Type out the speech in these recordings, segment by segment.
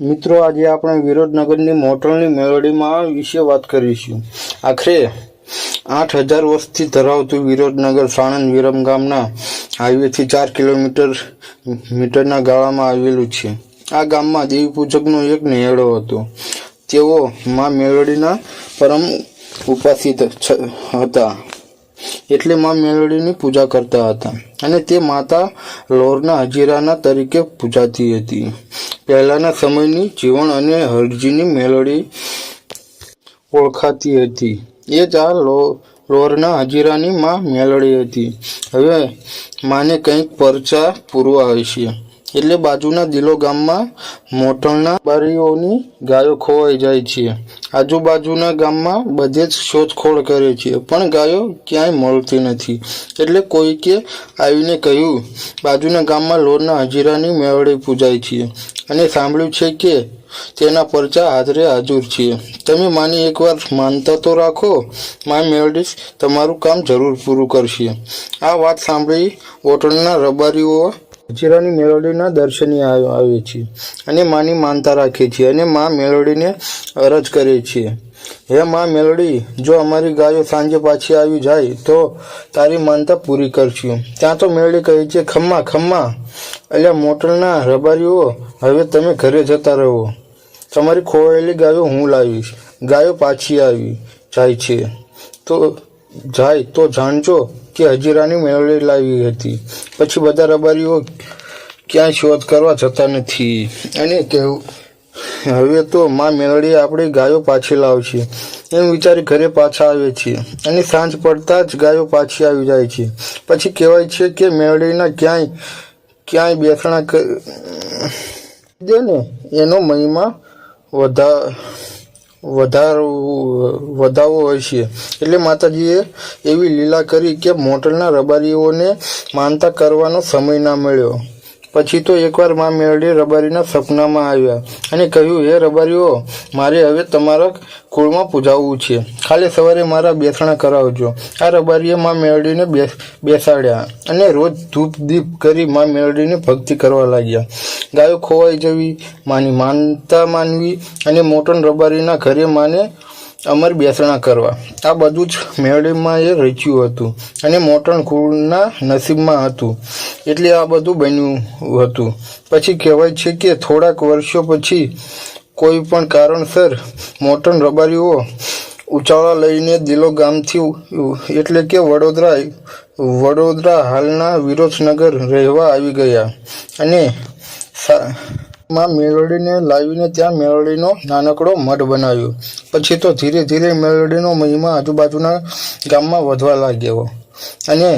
મિત્રો, આજે આપણે વિરોધનગરની મોટરની મેળવણીમાં વિશે વાત કરીશું. આખરે આઠ હજાર વર્ષથી ધરાવતું વિરોધનગર સાણંદ વિરમ ગામના હાઈવેથી ચાર કિલોમીટર મીટરના ગાળામાં આવેલું છે. આ ગામમાં દેવી પૂજકનો એક નેહડો હતો. તેઓ મા મેળવડીના પરમ ઉપાસિત હતા. એટલે માં મેલડીની પૂજા કરતા હતા. અને તે માતા લોરના હજીરાના તરીકે પૂજાતી હતી. પહેલાના સમયની જીવન અને હરજીની મેલડી ઓળખાતી હતી. એ જ આ લો, લોરના હજીરાની માં મેલડી હતી. હવે માને કંઈક પરચા પૂરવા હશે. એટલે બાજુના દિલો ગામમાં મોટરના બારીઓની ગાયો ખોવાઈ જાય છે. આજુબાજુના ગામમાં બધે જ શોધખોળ કરે છે, પણ ગાયો ક્યાંય મળતી નથી. એટલે કોઈકે આવીને કહ્યું, બાજુના ગામમાં લોરના હજીરાની મેળડી પૂજાય છે. અને સાંભળ્યું છે કે તેના પરચા હાજરે હાજર છે. તમે માની એકવાર માનતા તો રાખો, માય મેળડીશ તમારું કામ જરૂર પૂરું કરશે. આ વાત સાંભળી ઓટણના રબારીઓ હજીરાની મેળવડીના દર્શને આવે છીએ અને માની માનતા રાખે છે અને મા મેળવડીને અરજ કરે છે હે મા મેલોડી જો અમારી ગાયો સાંજે પાછી આવી જાય તો તારી માનતા પૂરી કરશું. ત્યાં તો મેળડી કહે છે, ખમ્મા ખમ્મા એટલે મોટલના રબારીઓ, હવે તમે ઘરે જતા રહો. તમારી ખોવાયેલી ગાયો હું લાવીશ. ગાયો પાછી આવી જાય છે. તો જાય તો જાણજો કે હજીરાની મેળવી લાવી હતી. પછી બધા રબારીઓ ક્યાંય શોધ કરવા જતા નથી. અને કહેવું હવે તો માં મેળડી આપણી ગાયો પાછી લાવશે. એમ વિચારી ઘરે પાછા આવે છે. અને સાંજ પડતા જ ગાયો પાછી આવી જાય છે. પછી કહેવાય છે કે મેળડીના ક્યાંય ક્યાંય બેસણા દે ને એનો મહિમા વધા વધારો વધાવો હોય છે એટલે માતાજીએ એવી લીલા કરી કે મોટલના રબારીઓને માનતા કરવાનો સમય ના મળ્યો. પછી તો એકવારમાં મેળવી રબારીના સપનામાં આવ્યા અને કહ્યું, હે રબારીઓ, મારે હવે તમારા કુળમાં પૂજાવવું છે. ખાલી સવારે મારા બેસણા કરાવજો. આ રબારીએ માં મેળડીને બેસ, બેસાડ્યા અને રોજ ધૂપ દીપ કરી માં મેળડીની ભક્તિ કરવા લાગ્યા. ગાયો ખોવાઈ જવી, માની માનતા માનવી અને મોટન રબારીના ઘરે માને અમર બેસણા કરવા. આ બધું જ મેળડીમાં એ રચ્યું હતું અને મોટણ કુળના નસીબમાં હતું. એટલે આ બધું બન્યું હતું. પછી કહેવાય છે કે થોડાક વર્ષો પછી કોઈ પણ કારણસર મોટણ રબારીઓ ઉચાળા લઈને દિલો ગામથી એટલે કે વડોદરા વડોદરા હાલના વિરોધનગર રહેવા આવી ગયા. અને સા- માં મેલોડીને લાવીને ત્યાં મેલોડીનો નાનકડો મઠ બનાવ્યો. પછી તો ધીરે ધીરે મેલોડીનો મહિમા આજુબાજુના ગામમાં વધવા લાગ્યો અને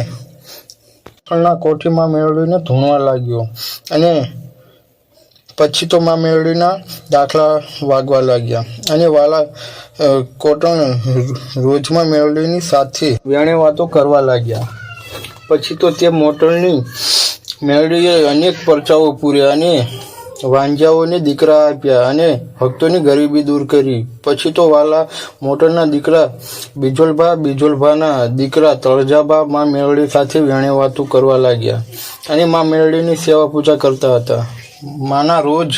ના કોઠીમાં મેળવીને ધૂણવા લાગ્યો અને પછી તો માં મેળવીના દાખલા વાગવા લાગ્યા અને વાલા કોટણ રોજમાં મેળવીની સાથે વેણે વાતો કરવા લાગ્યા. પછી તો તે મોટરની મેળવીએ અનેક પરચાઓ પૂર્યા અને વાંજાઓને દીકરા આપ્યા અને ભક્તોની ગરીબી દૂર કરી. પછી તો વાલા મોટરના દીકરા બિજોલભા બિજોલભાના દીકરા તળજાબા મા મેળડી સાથે વેણેવાતું વાતો કરવા લાગ્યા અને મા મેળડીની સેવા પૂજા કરતા હતા. માના રોજ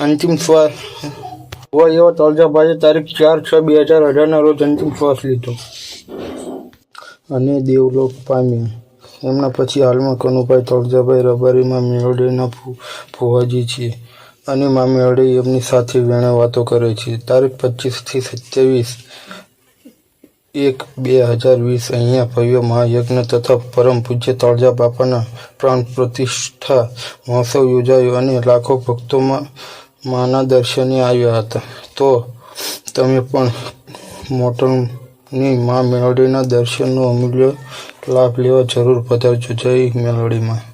અંતિમ શ્વાસ હોય એવા તળજાભાઈએ તારીખ ચાર છ બે હજાર અઢારના રોજ અંતિમ શ્વાસ લીધો. અને દેવલોક પામ્યા. એમના પછી હાલમાં કનુભાઈ તળજાભાઈ રબારીમાં મેળડીના ફુવાજી છે અને મા મેળડી એમની સાથે વેણે વાતો કરે છે. તારીખ પચીસથી સત્યાવીસ એક બે હજાર વીસ અહીંયા ભવ્ય મહાયજ્ઞ તથા પરમ પૂજ્ય તળજા બાપાના પ્રાણ પ્રતિષ્ઠા મહોત્સવ યોજાયો અને લાખો ભક્તોમાં માના દર્શને આવ્યા હતા. તો તમે પણ મોટરની મા મેળડીના દર્શનનો અમૂલ્ય લાભ લેવા જરૂર પધારજો. જય મેલડીમાં